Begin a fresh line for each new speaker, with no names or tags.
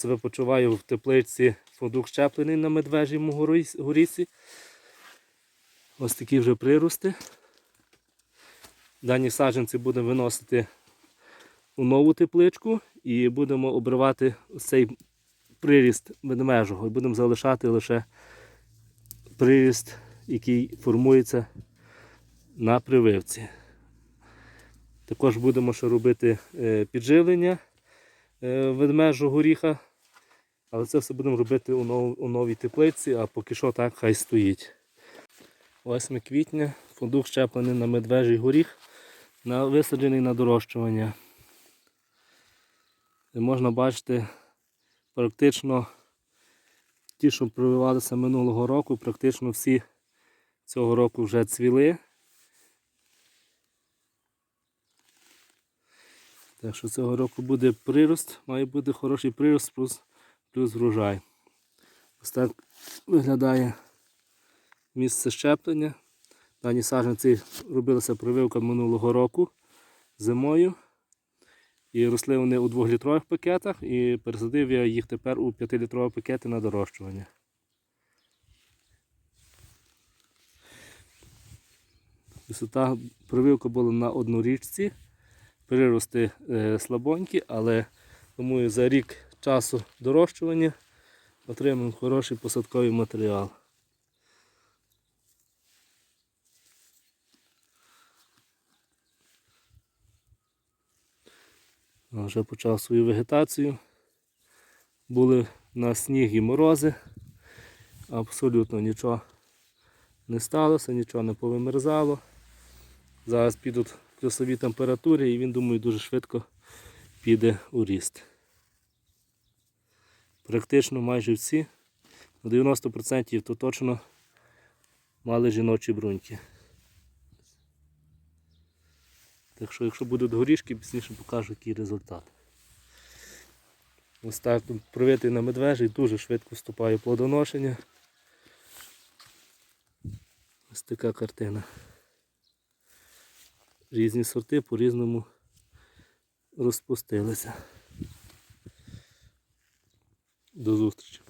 Себе почуваю в теплиці фундук щеплений на медвежому горі- горісі. Ось такі вже прирости. Дані саджанці будемо виносити у нову тепличку і будемо обривати цей приріст ведмежого. І будемо залишати лише приріст, який формується на прививці. Також будемо ще робити е, підживлення е, ведмежого горіха. Але це все будемо робити у, нов, у новій теплиці, а поки що так хай стоїть. 8 квітня фундук щеплений на медвежий горіх, на, висаджений на дорощування. І можна бачити, практично ті, що прививалися минулого року, практично всі цього року вже цвіли. Так що цього року буде прирост, має бути хороший прирост плюс, плюс врожай. Ось так виглядає місце щеплення. Дані саджанці робилася прививка минулого року зимою. І росли вони у 2-літрових пакетах і пересадив я їх тепер у 5-літрові пакети на дорощування. Висота прививка була на однорічці. Прирости е, слабонькі, але тому за рік часу дорощування отримаємо хороший посадковий матеріал. Вже почав свою вегетацію. Були на сніг і морози. Абсолютно нічого не сталося, нічого не повимерзало. Зараз підуть плюсові температури і він, думаю, дуже швидко піде у ріст. Практично майже всі, на 90% то точно мали жіночі бруньки. Так що, якщо будуть горішки, пізніше покажу, який результат. Ось так тут привитий на медвежий, дуже швидко вступає плодоношення. Ось така картина. Різні сорти по-різному розпустилися. До зустрічі.